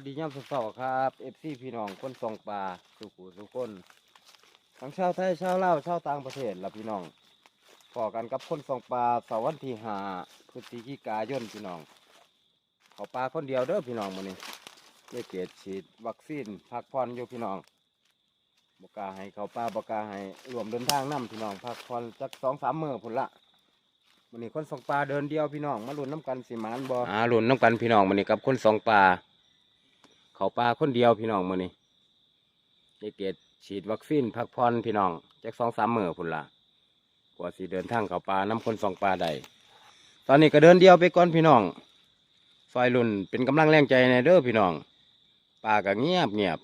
วัสดียามเช้าๆครับเอฟซีพี่น้องคนส่องปลาสุขุสุกคนทั้งชาวไทยชาวลาวชาวต่างประเทศละพี่น้องพอกันกับคนส่องปลาเสาร์วันที่ห้าพฤศจิกายนพี่น้องเขาปลาคนเดียวเด้อพี่น้องมื้อนี้เยเกตฉีดวัคซีนพักผ่อนอยู่พี่น้องบกาให้เขาปลาบกาให้รวมเดินทางนํพี่น้องพักผ่อนจักสองสามมื้อพุ่นละมันนี้คนสองปลาเดินเดียวพี่น้องมาหลุนน้ำกันสิมานบอ่าลุ้นน้ำกันพี่น้องมันนี้กับคนสองปลา เขาปลาคนเดียวพี่น้องมันนี้ได้เกตฉีดวัคซีนพักผ่อนพี่น้องจากสองสามมื้อพุ่นละกว่าสิเดินทางเขาปลาน้ำคนสองปลาได้ตอนนี้ก็เดินเดียวไปก่อนพี่น้องซอยลุ่นเป็นกำลังแรงใจในเด้อพี่น้องปลาก็เงียบเงียบ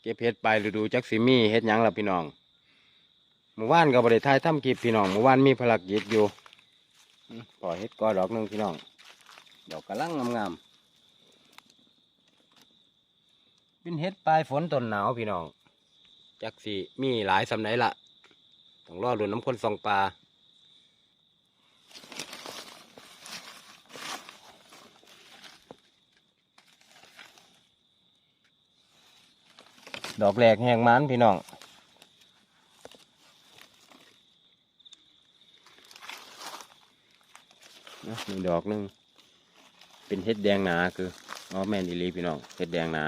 เก็บเห็ดไปฤดูจักสิมี่เห็ดยังล่ะพี่น้องหมู่บ้านก็บริทายทำคลิปพี่น้องหมู่บ้านมีภารกิจอยู่ปล่อยเฮ็ดกอดอกหนึ่งพี่น้องดอกกระลังงามๆ เป็นเฮ็ดปลายฝนต้นหนาวพี่น้องจักสิมีหลายสำไหนละต้องรอรุ่นน้ำคนส่องปลาดอกแหลกแหงมันพี่น้องนะมีดอกหนึง เป็นเห็ดแดงหนาคือ อ๋อแม่นอีลีพี่น้องเห็ดแดงหนา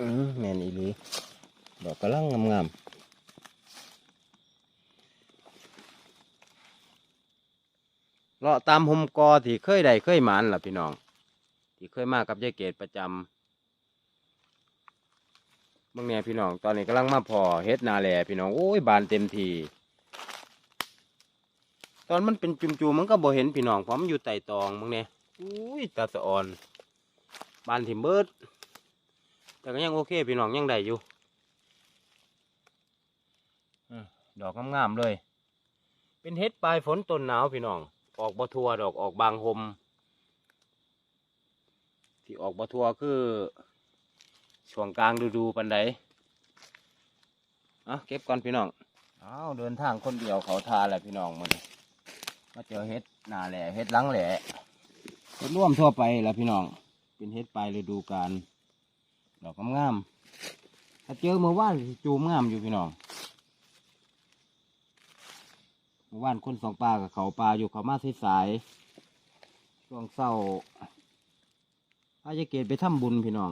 อืมแม่น อีหลีดอกกระลังงามๆเลาะตามหมกอที่เคยได้เคยหมานล่ะพี่น้อง ที่เคยมากับยายเกดประจำบางเนี่ยพี่น้องตอนนี้กำลังมาพอเฮ็ดนาแหล่พี่น้องโอ้ยบานเต็มทีตอนมันเป็นจุ่มๆมันก็บ่เห็นพี่น้องเพราะมันอยู่ใต้ตองมึงเนี่ยอุ้ยตาสะอ่อนบานถิ่มเบิด แต่ก็ยังโอเคพี่น้องยังได้อยู่อืมดอกงามๆเลย เป็นเฮ็ดปลายฝนต้นหนาวพี่น้อง ออกบ่ทัวดอกออกบางหมที่ออกบ่ทัวคือช่วงกลางฤดูปันใดอะเก็บก่อนพี่น้องอ้าวเดินทางคนเดียวเขาทาแหละพี่น้องมันมาเจอเฮ็ดหนาแหล่เฮ็ดหลังแหล่เฮ็ดร่วมทั่วไปแหล้วพี่น้อง เป็นเฮ็ดปลายฤดูกาล ดอกงามๆถ้าเจอเมื่อวานจูมงามอยู่พี่น้องเมื่อวานคนสองปลากับเขาปลาอยู่เขามาสายๆช่วงเศร้าพาจะเกตไปทำบุญพี่น้อง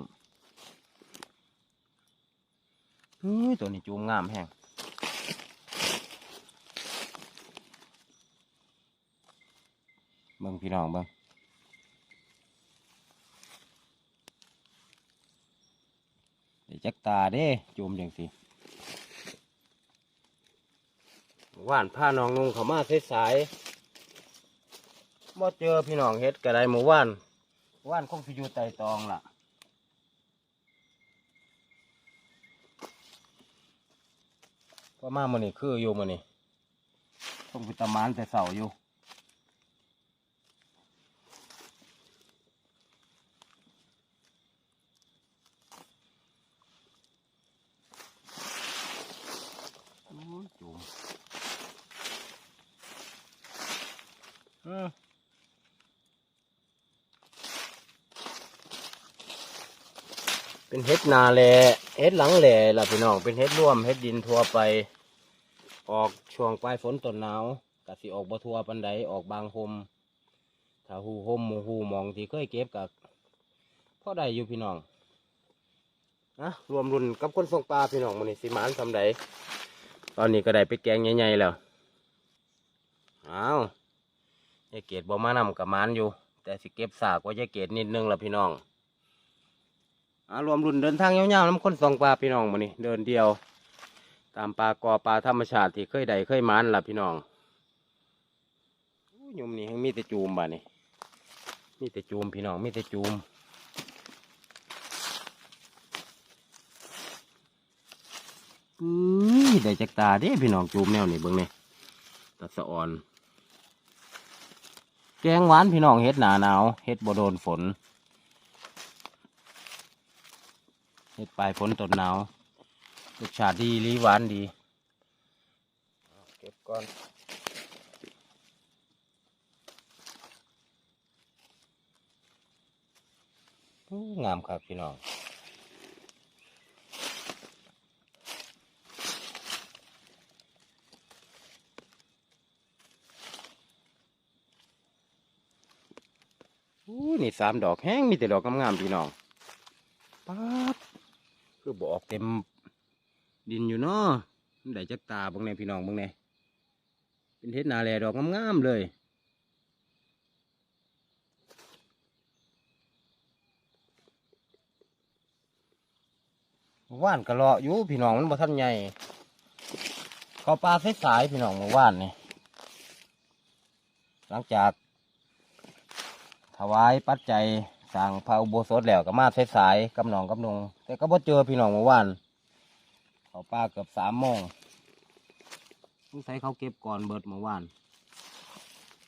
เฮ้ยตัวนี้จูมงามแห้งเบิ่งพี่น้องเบิ่งเดี๋ยว จักตาเด้จูมจังสิว่านผ้าน้องนุ่งเขามาสายๆบ่เจอพี่น้องเฮ็ดกระไดหมู่ว่านว่านคงสิอยู่ใต้ตองล่ะก็มามื้อนี้คืออยู่มื้อนี้ต้องไปตะมานแต่เสาอยู่ โอ้ยจูมเออ เป็นเฮ็ดนาแหล่เฮ็ดหลังแหล่ล่ะพี่น้อง เป็นเฮ็ดร่วมเฮ็ดดินทั่วไป ออกช่วงปลายฝนต้นหนาวกะสิออกบ่ทั่วปันใดออกบางหมถ้าหูหมหมูหูมองที่เคยเก็บกับพ่อได้อยู่พี่น้องนะรวมรุ่นกับคนส่งปลาพี่น้องมันนี่สิมานสำใดตอนนี้ก็ได้ไปแกงใหญ่ๆแล้วอ้าวยายเกดบ่มานำกับมานอยู่ แต่สิเก็บสากไว่ายายเกดนิดนึงละพี่น้อง อารวมรุ่นเดินทางยาวๆน้ำคนสองปลาพี่น้องมานี่เดินเดียว ตามปลากอปลาธรรมชาติที่เคยได้เคยมานละพี่น้องยมนี่ยังมีแต่จูมบ่านี่มีแต่จูมพี่น้องมีแต่จูมอุ้ยได้จากตาเด้พี่น้องจูมแนวนี่เบิ่งนี่ตะสะอ่อน แกงหวานพี่น้องเฮ็ดหนาหนาวเฮ็ดบ่โดนฝน ลายฝนต้นหนาวรสชาติดีรีหวานดีเก็บก่อนงามครับพี่น้องอู้นี่สามดอกแห้งมีแต่ดอกงามๆพี่น้องปั๊บ คือบอกเต็มดินอยู่เนาะมันได้จักตาบางในพี่น้องบางในเป็นเฮ็ดนาแลดอกงามๆเลยว่านกระเลาะอยู่พี่น้องมันบ่ทันใหญ่เขาปลาสายพี่น้องเมื่านนี่หลังจาก ถวายปัจจัย สั่งพระอุโบสถแล้วก็มาสายๆกับน้องกับนงแต่ก็บ่เจอพี่น้องเมื่อวานเขาปลาเกือบสามโมงสงสัยเขาเก็บก่อนเบิดเมื่อวาน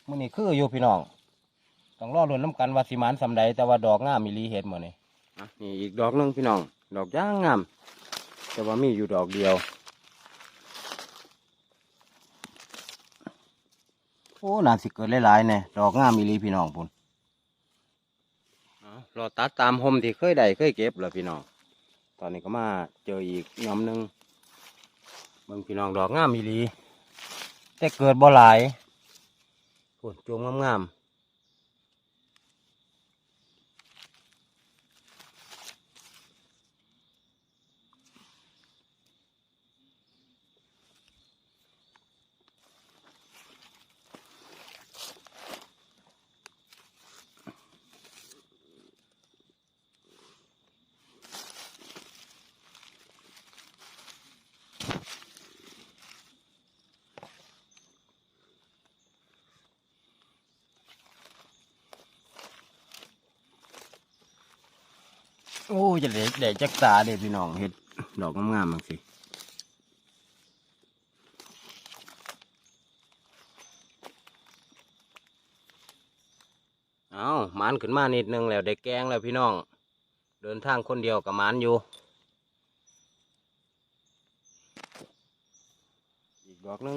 มื้อนี้คืออยู่พี่น้องต้องรอรุนน้ำกันว่าสิมานสำใดแต่ว่าดอกงามมีลีเห็ดหมดนี่อะนี่อีกดอกหนึงพี่น้อง ดอกย่างงาม แต่ว่ามีอยู่ดอกเดียว โอ้น่าสิเกิดหลายๆเนี่ยดอกงามมีลีพี่น้องพุ่น เอาตัดตามหมที่เคยได้เคยเก็บแล้วพี่น้อง ตอนนี้ก็มาเจออีกย้อมหนึ่งเบิ่งพี่น้องดอกงามมีลี แต่เกิดบ่หลายพุ่นจุ่มงามๆ โอ้จะเด็ดเด็ดจักตาเด็ดพี่น้องเห็ดดอกงามๆมังสิเอาหมานขึ้นมานิดนึงแล้วได้แกงแล้วพี่น้อง เดินทางคนเดียวกับหมานอยู่ อีกดอกหนึง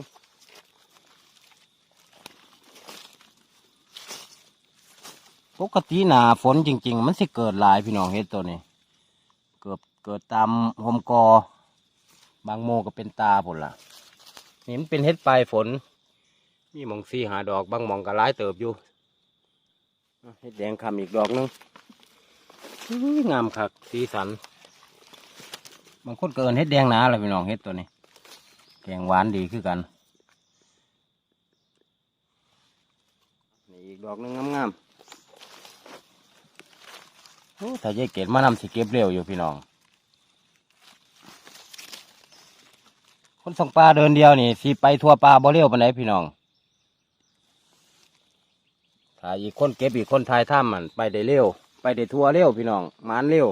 ปกติหนาฝนจริง ๆ มันสิเกิดหลายพี่น้องเฮ็ดตัวนี้ เกิดเกิดตามหมกอ บางโมก็เป็นตาผลละนี่มันเป็นเฮ็ดปลายฝน มีหมองสีหาดอกบางมองก็หลายเติบอยู่เฮ็ดแดงคำอีกดอกหนึงงามคักสีสัน บางคนเกินเฮ็ดแดงหนาเลยพี่น้องเฮ็ดตัวนี้ แกงหวานดีคือกันนี่อีกดอกหนึงงามๆ ถ้ายายเกดมานำสิเก็บเร็วอยู่พี่น้อง คนส่งปลาเดินเดียวนี่สิไปทั่วปลาบ่เร็วปานไหนพี่น้องถ้าอีกคนเก็บอีกคนทายถ้ำมันไปได้เร็ว ไปได้ทั่วเร็วพี่น้องมานเร็ว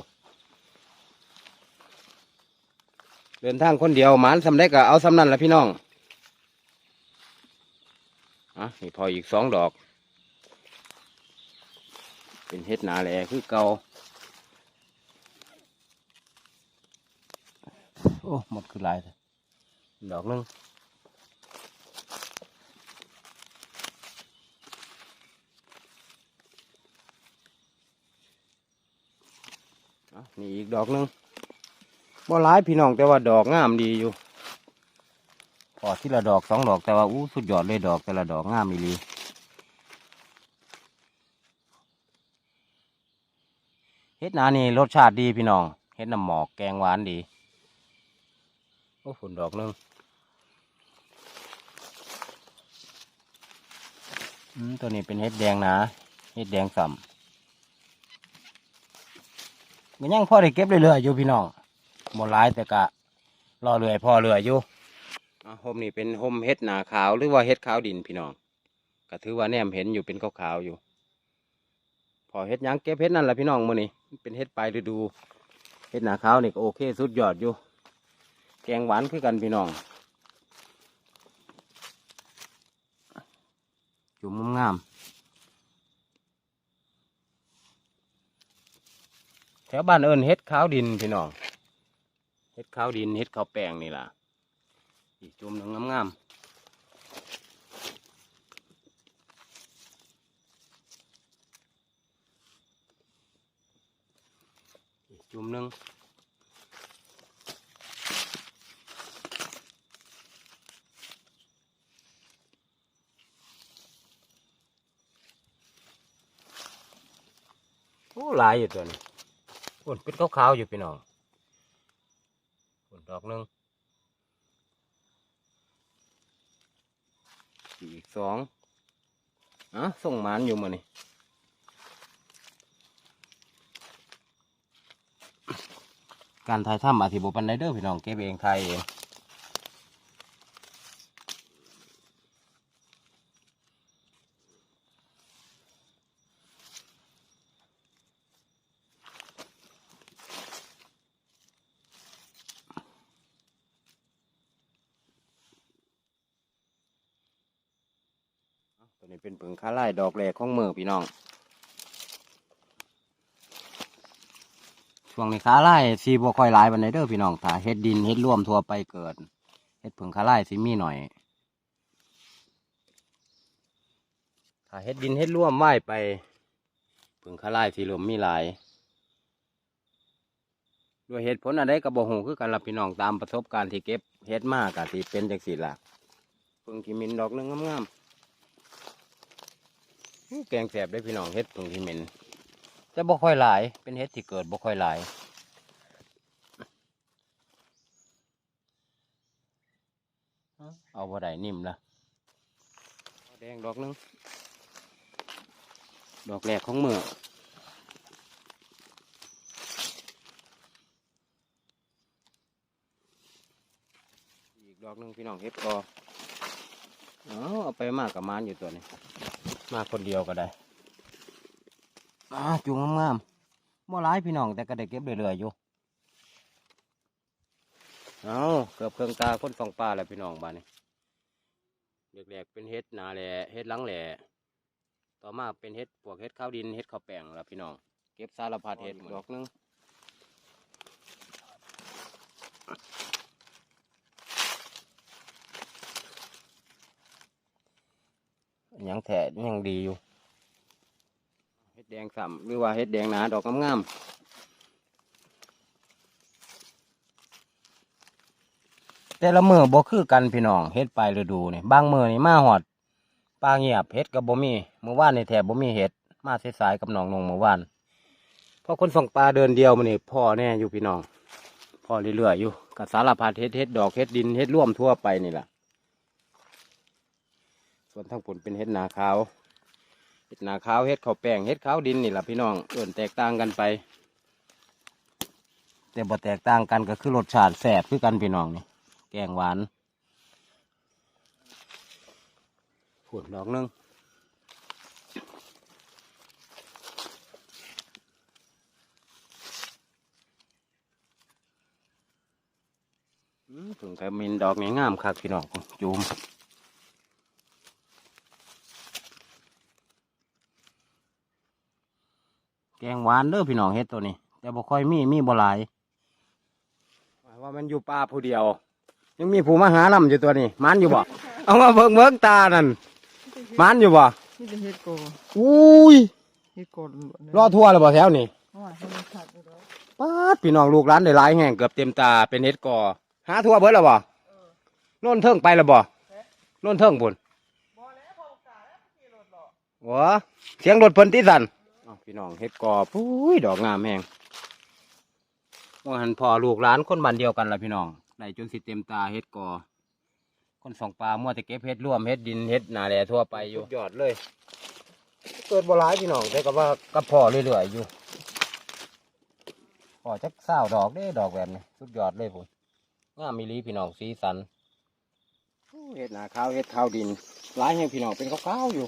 เดินทางคนเดียวมานสำได้ก็เอาสำนันละพี่น้องอะนี่พออีกสองดอก เป็นเฮ็ดหนาแหล่คือเก่า โอ้หมดคือลายเลยดอกหนึงนี่อีกดอกหนึงบ่หลายพี่น้องแต่ว่าดอกงามดีอยู่พอที่ละดอกสองดอกแต่ว่าอู้สุดยอดเลยดอกแต่ละดอกงามอีหลีเฮ็ดนานี่รสชาติดีพี่น้องเฮ็ดน้ำหมอกแกงหวานดี โอ้ฝนดอกนึงอืมตัวนี้เป็นเฮ็ดแดงนะเฮ็ดแดงส่ำมันยังพ่อได้เก็บเรื่อยๆอยู่พี่น้องหมดหลายแต่กะรอเรื่อยพอเรื่อยอยู่อ่มนี่เป็นโฮมเฮ็ดหนาขาวหรือว่าเฮ็ดขาวดินพี่น้องก็ถือว่าแนมเห็นอยู่เป็นขาวๆอยู่ พอเฮ็ดยังเก็บเฮ็ดนั่นแหละพี่น้องมื้อนี้เป็นเฮ็ดปลายฤดูเฮ็ดหนาขาวนี่ก็โอเคสุดยอดอยู่ แกงหวานคือกันพี่น้องจุ่มงามแถวบ้านเอิญเฮ็ดขาวดินพี่น้องเฮ็ดขาวดินเฮ็ดขาวแป้งนี่ล่ะอีกจุ่มหนึ่งงามจุ่มหนึ่ง โอ้หลายอยู่ตัวนี้ปุ่นเป็นขาวๆอยู่พี่น้องปุ่นดอกหนึ่งอีกสองอะส่งหมานอยู่มานี่การถ่ายทำอาทิบุปันไดเดอร์พี่น้องเก็บเองถ่ายเองตัวนี้เป็นผึ่งคาไล่ ดอกแรกของเมือพี่น้อง ช่วงนี้ขาไล่สีบ่ค่อยหลายบันไดเด้อพี่น้องถ้าเฮ็ดดินเฮ็ดร่วมทั่วไปเกิดเฮ็ดผึ่งขาไล่สิมีหน่อยถ้าเฮ็ดดินเฮ็ดร่วมไหวไปผึ่งขาไล่สิเริ่มมีหลายด้วยเหตุผลอะไรก็บ่ฮู้คือกันล่ะพี่น้องตามประสบการณ์ที่เก็บเฮ็ดมากก็สิเป็นจังซี่ล่ะผึ่งที่มินดอกหนึงงามๆ แกงแสบได้พี่น้องเฮ็ดผึ่งที่มินแต่บ่ค่อยหลาย เป็นเห็ดที่เกิดบ่ค่อยหลายเอาบ่ได้นิ่มละแดงดอกหนึง ดอกแรกของมืออีกดอกหนึงพี่น้องเห็ดกอเอาเอาไปมากกับมานอยู่ตัวนี้ มาคนเดียวก็ได้อ่าจุงงามๆบ่ร้ายพี่น้องแต่ก็ได้เก็บเรื่อยๆอยู่เอาเกือบเครื่องตาคนสองปลาแล้วพี่น้องบ้านนี้แรกๆเป็นเฮ็ดนาแหล่เฮ็ดหลังแหล่ต่อมาเป็นเฮ็ดปวกเฮ็ดข้าวดินเฮ็ดข้าวแป้งแล้วพี่น้อง เก็บสารพัดเฮ็ดดอกหนึง ยังแถยังดีอยู่เฮ็ดแดงสัมหรือว่าเฮ็ดแดงหนาดอกงามๆแต่ละมือบ่คือกันพี่น้องเฮ็ดปลายฤดูนี่บางมือนี่มาหอดปลาเงียบเฮ็ดกับบ่มีเมื่อวานนี่แถบบ่มีเฮ็ดมาสายๆกับน้องนงเมื่อวานเพราะคนส่องปลาเดินเดียวมันนี่พ่อแน่อยู่พี่น้องพ่อเรื่อยๆอยู่กับสารพัดเฮ็ดเฮ็ดดอกเฮ็ดดินเฮ็ดร่วมทั่วไปนี่แหละ ส่วนทั้งผลเป็นเฮ็ดนาขาว เห็ดนาขาวเห็ดข้าวแป้งเห็ดขาวดินนี่แหละพี่น้องเอื่นแตกต่างกันไป แต่บ่แตกต่างกันก็คือรสชาติแสบคือกันพี่น้องนี่แกงหวานผุดอกหนึงถึงกับมินดอกนี้งามคักพี่น้องจูม แกงหวานเด้อพี่น้องเฮ็ดตัวนี้ แต่บ่ค่อยมีมีบ่หลายว่ามันอยู่ป่าผู้เดียว ยังมีผู้มาหานํอยู่ตัวนี้มันอยู่บ่เอามาเบิ่งเบิ่งตานั่นมันอยู่บ่นี่เป็นเฮ็ดโกอุ้ยเฮ็ดโกล้วนๆเลยรอทั่วแล้วบ่แถวนี้เพราะว่าให้มันขาดไปแล้วป๊าดพี่น้องลูกหลานได้หลายแห่งเกือบเต็มตาเป็นเฮ็ดกอหาทั่วเบิดแล้วบ่โน่นเทิงไปแล้วบ่โน่นเทิงพุ่นบ่แล้วพอโอกาสแล้วขี่รถหรอกหัวเสียงรถเพิ่นติสั่นอ้าว พี่น้องเฮ็ดกอปุ้ยดอกงามแฮงว่าหันพอลูกหลานคนบ้านเดียวกันล่ะพี่น้องได้จนสิเต็มตาเฮ็ดกอคนสองปลามั่วแต่เก็บเฮ็ดร่วมเฮ็ดดินเฮ็ดนาแหล่ทั่วไปอยู่ยอดเลย เกิดบ่หลายพี่น้องแต่ก็ว่ากับพ่อเรื่อยๆอยู่พ่อจักเศร้าดอกเด้ดอกแบบนี้สุดยอดเลยพุ่นงามมีลีพี่น้องสีสันโอ้เฮ็ดนาข้าวเฮ็ดข้าวดินหลายแห่งพี่น้องเป็นขาวๆอยู่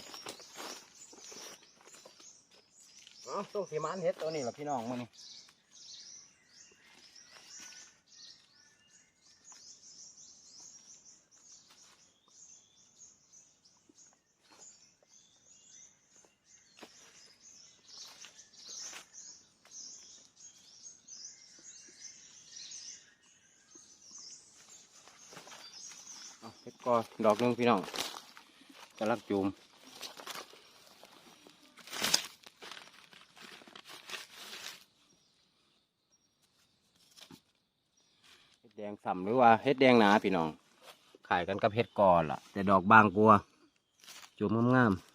เอาส่งสีมันเฮ็ดตัวนี้ล่ะพี่น้องมื้อนี้เอาเฮ็ดก็ดอกนึงพี่น้องกำลังจูม สัมหรือว่าเฮ็ดแดงหนาพี่น้องขายกันกับเฮ็ดกอล่ะ แต่ดอกบางกลัวาจุ่มงามๆ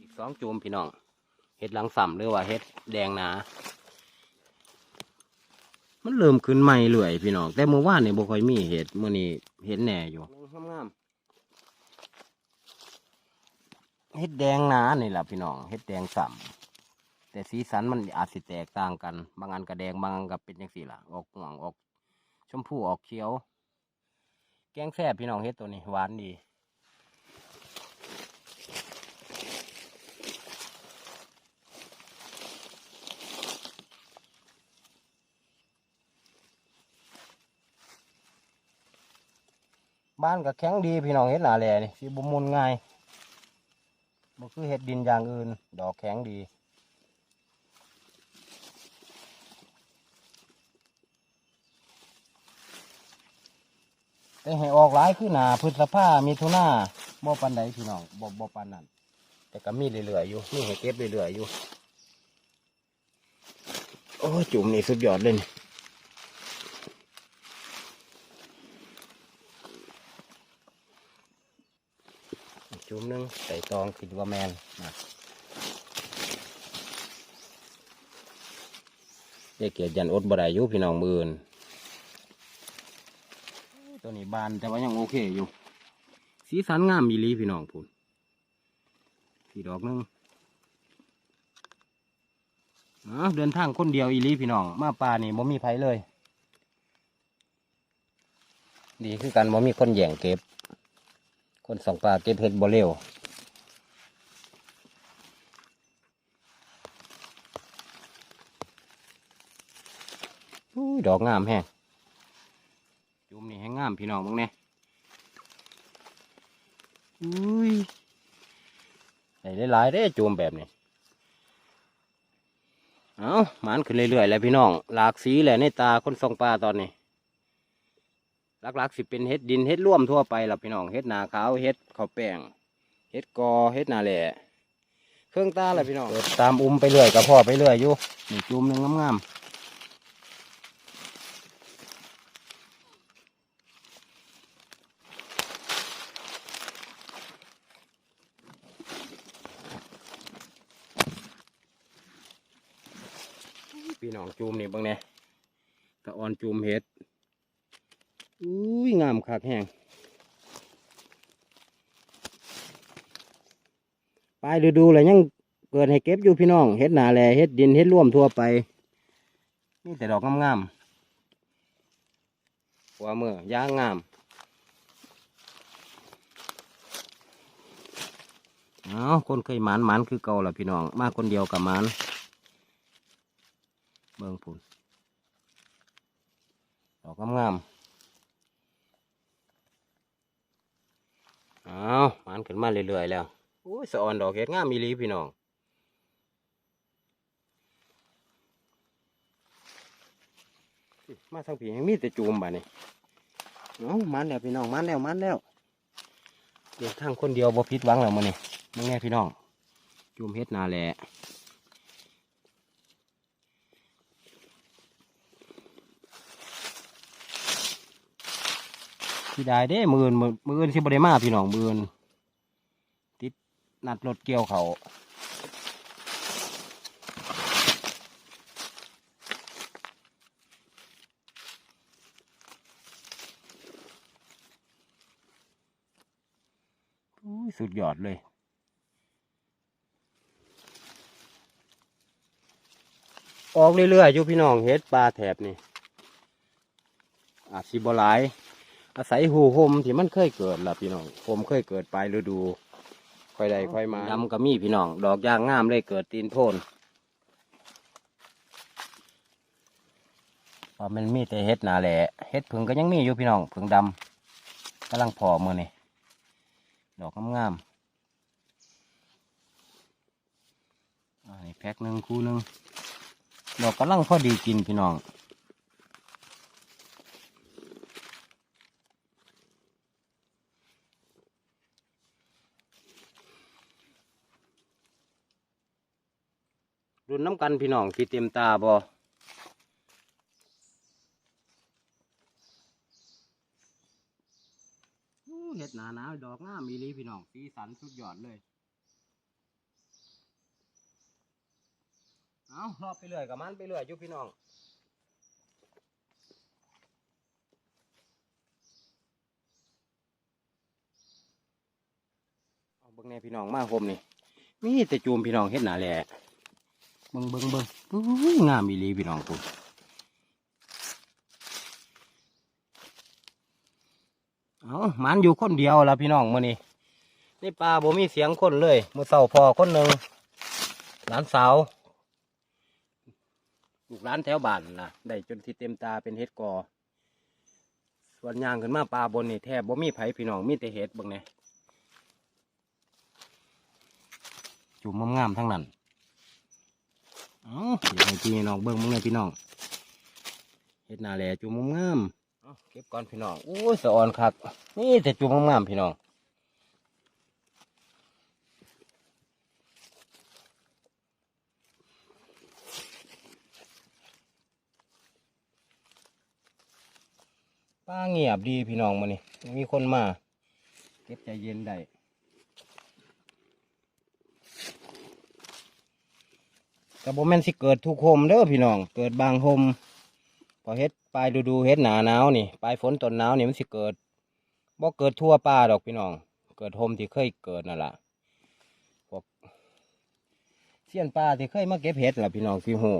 อีกสองจุ่มพี่น้องเฮ็ดหลังสัมหรือว่าเฮ็ดแดงหนา มันเริ่มขึ้นใหม่เรื่อยพี่น้อง แต่เมื่อวานนี่บ่ค่อยมีเห็ดมื้อนี้เห็ดแหน่อยู่งามๆเฮ็ดแดงหนานี่แหละพี่น้องเฮ็ดแดงสัม แต่สีสันมันอาจสิแตกต่างกัน บางอันก็แดงบางอันก็เป็นจังสีละออกม่วงออก ชมพูออกเขียว แกงแซ่บพี่น้องเฮ็ดตัวนี้หวานดีบ้านก็แข็งดีพี่น้องเฮ็ดหนาแหล่นี่สิบ่มุนง่ายบ่คือเฮ็ดดินอย่างอื่น ดอกแข็งดี แต่ให้ออกหลายคือหนาพฤษภามีทุนาบ่ปันใดพี่น้องบ่บ่ปันนั้นแต่ก็มีเรื่อยๆอยู่มีให้เก็บเรื่อยๆอยู่ โอ้จุ่มนี่สุดยอดเลยนี่จุ่มหนึงใส่ตองคิดว่าแมนนะเด็กเกียรติยันอดบ่ได้อยู่พี่น้องมืออื่น ตัวนี้บานแต่ว่ายังโอเคอยู่ สีสันงามมีลีพี่น้องพูนพี่ดอกหนึงเดินทางคนเดียวอีลีพี่น้อง มาป่านี่บ่มีไผเลย ดีคือกันบ่มีคนแย่งเก็บ คนสองป่าเก็บเห็ดบ่เร็วดอกงามแฮง จุ่มนี่ให้งามพี่น้องบ้างเนี่ยอุ้ยได้หลายๆเด้จุ่มแบบนี้เอาหมันขึ้นเรื่อยๆแล้วพี่น้อง หลากสีแหละในตาคนส่องปลาตอนนี้หลักๆสิเป็นเฮ็ดดินเฮ็ดร่วมทั่วไปล่ะพี่น้องเฮ็ดหนาขาวเฮ็ดข้าวแป้งเฮ็ดกอเฮ็ดหนาแหล่เครื่องตาแหละพี่น้องตามอุ้มไปเรื่อยกับพ่อไปเรื่อยอยู่นี่จุ่มหนึงงามๆ พี่น้องจูมนี่เบางเนี่ยตะออนจูมเห็ดอุ้ยงามคักแห้งปลายฤดูเลยยังเกิดให้เก็บอยู่พี่น้องเห็ดหนาแหล่เห็ดดินเห็ดร่วมทั่วไปนี่แต่ดอกงามๆหัวเมื่อย่างงามเอาคนเคยหมานหมานคือเก่าละพี่น้อง มาคนเดียวกับหมาน เบิ่งผุนดอกงามๆอ้ามันขึ้นมาเรื่อยๆแล้วโอ้ยสะออนดอกเห็ดงามมีลีพี่น้องมาทางผียังมีแต่จูมบ่านี่เอ้ามันแล้วพี่น้องมันแล้วมันแล้วเดี๋ยวทางคนเดียวบ่ผิดหวังแล้วมื้อนี้มึงแน่พี่น้องจูมเฮ็ดนาแหละ พี่ได้เด้มือนมือมืออนสิบได้มาพี่น้องมือนติดนัดรถเกี่ยวเขาสุดยอดเลยออกเรื่อยๆอยู่พี่น้องเฮ็ดปลาแถบนี่อาจสิบหลาย อาศัยหูหมที่มันเคยเกิดล่ะพี่น้องผมเคยเกิดปลายฤดู ค่อยใดค่อยมาดำก็มีพี่น้อง ดอกยางงามเลยเกิดตีนโพนพอมันมีแต่เห็ดหนาแหละเห็ดผึ่งก็ยังมีอยู่พี่น้องผึ่งดำกำลังพอมือนี่ดอกงามๆอันนี้แพ็คหนึ่งคู่หนึ่งดอกกำลังพอดีกินพี่น้อง รุ่นน้ำกันพี่น้องสิเต็มตาบอเห็ดหนาหนาดอกงามมีลีพี่น้องสีสันสุดยอดเลยเอารอบไปเรื่อยกับมันไปเรื่อยอยู่พี่น้องเอาเบิ่งแนพี่น้องมาผมนี่มีแต่จูมพี่น้องเฮ็ดหนาแหละ เบิ่งเบิ่งเบิ่งอุ้งามอีหลีพี่น้องผมเอามันอยู่คนเดียวละพี่น้องมื้อนี้ในป่าบ่มีเสียงคนเลยมือเช้าพอคนหนึ่งหลานสาวลูกหลานแถวบ้านนะได้จนที่เต็มตาเป็นเฮ็ดกอส่วนยางขึ้นมาป่าบนนี่แทบบ่มีไผพี่น้องมีแต่เฮ็ดบิ่งแหน่ยจุ่มงามๆทั้งนั้น เอ้าเดี๋ยวให้พี่น้องเบิ้งมึงเลยพี่น้องเฮ็ดหนาแหล่จุ่มงามๆเอ้าเก็บก่อนพี่น้องโอ้ยสะออนคักนี่แต่จุ่มงามๆพี่น้องป้าเงียบดีพี่น้องมานี่ยังมีคนมา เก็บใจเย็นได้ แต่บ่แม่นสิเกิดทุกโฮมเด้อพี่น้อง เกิดบางโฮมพอเฮ็ดปลายดูดูเฮ็ดหนาหนาวนี่ปลายฝนต้นหนาวนี่มันสิเกิดบ่เกิดทั่วป่าดอกพี่น้อง เกิดโฮมที่เคยเกิดนั่นล่ะพวกเสี้ยนป่าที่เคยมาเก็บเห็ดล่ะพี่น้องสิฮู้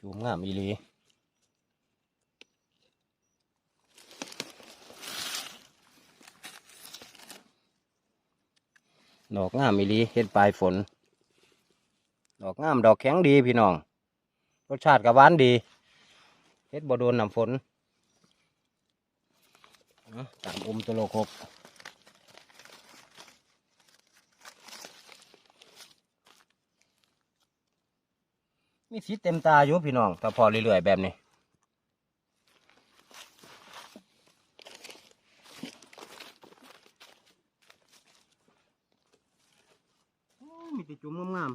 จูมงามอีหลี ดอกงามอีลีเห็ดปลายฝน ดอกงามดอกแข็งดีพี่น้อง รสชาติกับหวานดีเห็ดบ่โดนน้ำฝนเอาตามอมตัวโลกหกมีสีเต็มตาอยู่พี่น้องถ้าพอเรื่อยๆแบบนี้ มีแต่จุ่มงาม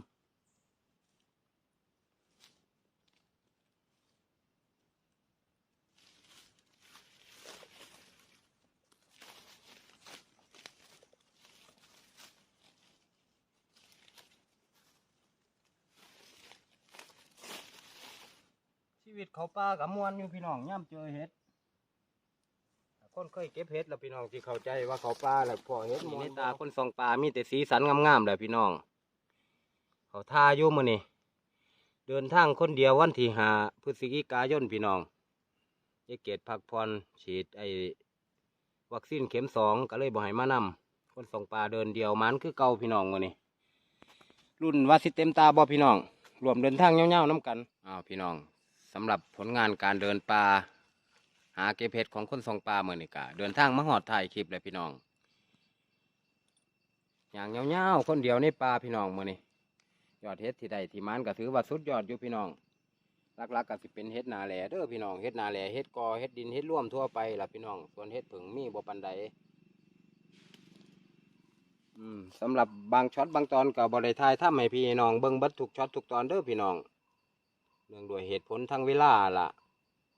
ชีวิตเขาป่ากับมวนอยู่พี่น้องย่ำเจอเห็ดคนเคยเก็บเห็ดแล้วพี่น้องที่เข้าใจว่าเขาป่าแล้วพอเห็ดมีในตาคนส่องป่ามีแต่สีสันงามๆเลยพี่น้อง เขาท่าอยู่มือนี่เดินทางคนเดียววันที่หาพฤศจิกายนพี่น้องยายเกตพักผ่อนฉีดไอวัคซีนเข็มสองก็เลยบ่ให้มานำคนส่องปลาเดินเดียวมันคือเก่าพี่น้องมือนี้รุ่นว่าสิเต็มตาบ่พี่น้องรวมเดินทางเงาวๆน้กันอ้าวพี่น้องสำหรับผลงานการเดินป่าหาเก็บเห็ดของคนส่องปลาเมือนี้กะเดินทางมาหอดถ่ายคลิปเลยพี่น้องอย่างเงาวๆคนเดียวในป่าพี่น้องมือนี้ ยอดเฮ็ดที่ใดที่มันก็ถือว่าสุดยอดอยู่พี่น้องลักๆก็สิเป็นเฮ็ดนาแหล่เด้อพี่น้องเฮ็ดนาแหล่เฮ็ดกอเฮ็ดดินเฮ็ดร่วมทั่วไปล่ะพี่น้องส่วนเฮ็ดผึ่งมีบ่ปานใดอืมสำหรับบางช็อตบางตอนก็บ่ได้ถ่ายทำให้พี่น้องเบิ่งบิดทุกช็อตทุกตอนเด้อพี่น้องเนื่องด้วยเหตุผลทางเวลาล่ะ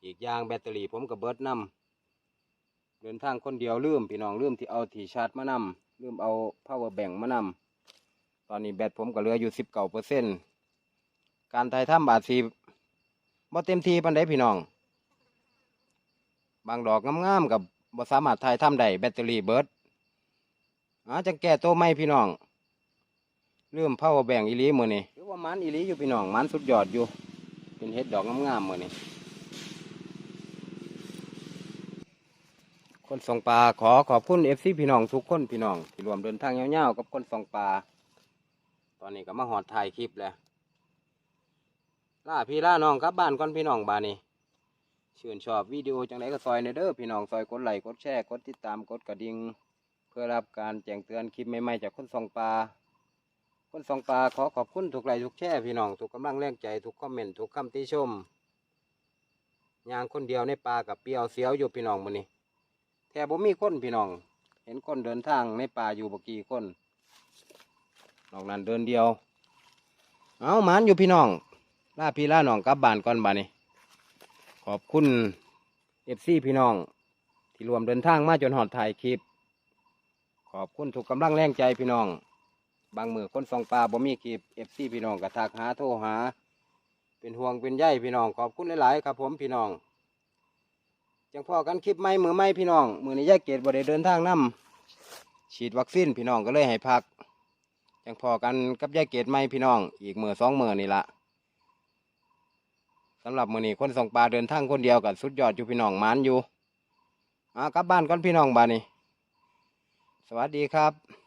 อีกอย่างแบตเตอรี่ผมก็เบิร์ดนํเดินทางคนเดียวลืมพี่น้องลืมที่เอาที่ชาร์จมานํลืมเอา power bank มานํ ตอนนี้แบตผมก็เหลืออยู่สิบเก้าเปอร์เซ็นการถ่ายทำอาจสีบ่เต็มทีปันไดพี่น้อง บางดอกงามๆกับบ่สามารถถ่ายทำได้แบตเตอรี่เบิร์ดอาจะแก้ตัวไม่พี่น้องเริ่มเผาแบ่งอีลีมือนี่ถือว่ามันอีลีอยู่พี่น้องมันสุดยอดอยู่ เป็นเห็ดดอกงามๆมือนี่คนส่งปลาขอขอบคุณเอฟซีพี่น้องทุกคนพี่น้องที่รวมเดินทางยาวๆกับคนส่งปลา อนนี้ก็มาหอดถ่ายคลิปแล้วล่าพี่ล่าน้องกลับบ้านก่อนพี่น้องบ้านนี้ชื่นชอบวิดีโอจังไรก็ซอยในเด้อพี่น้องซอยกดไลค์กดแชร์กดติดตามกดกระดิ่งเพื่อรับการแจ้งเตือนคลิปใหม่ๆจากคนส่องปลาคนส่องปลาขอขอบคุณทุกไลค์ทุกแชร์พี่น้องทุกกำลังแรงใจทุกคอมเมนต์ทุกคำติชมยางคนเดียวในปลากับเปียวเสียวอยู่พี่น้องมื้อนี้แทบบ่มีคนพี่น้อง เห็นคนเดินทางในป่าอยู่บ่กี่คน นอกนั้นเดินเดียว เอาหมานอยู่พี่น้องล่าพี่ล่าน้องกลับบ้านก่อนบ้านนี้ ขอบคุณเอฟซีพี่น้อง ที่รวมเดินทางมาจนหอดถ่ายคลิป ขอบคุณทุกกำลังแรงใจพี่น้อง บางมือคนสองปลาบ่มีคลิปเอฟซีพี่น้องกระทักหาโทรหา เป็นห่วงเป็นใยพี่น้อง ขอบคุณหลาย ๆ ครับผมพี่น้องจังพอกันคลิปใหม่มือใหม่พี่น้อง มือในี้ยายเกดบ่ได้เดินทางนํฉีดวัคซีนพี่น้องก็เลยให้พัก จังพอกันกับยายเกดไม่พี่น้อง อีกมือสองมือนี่ละสำหรับมือนี้คนส่งปลาเดินทางคนเดียวกับสุดยอดอยู่พี่น้องมานอยู่อ่ากลับบ้านก่อนพี่น้องบ้านนี้สวัสดีครับ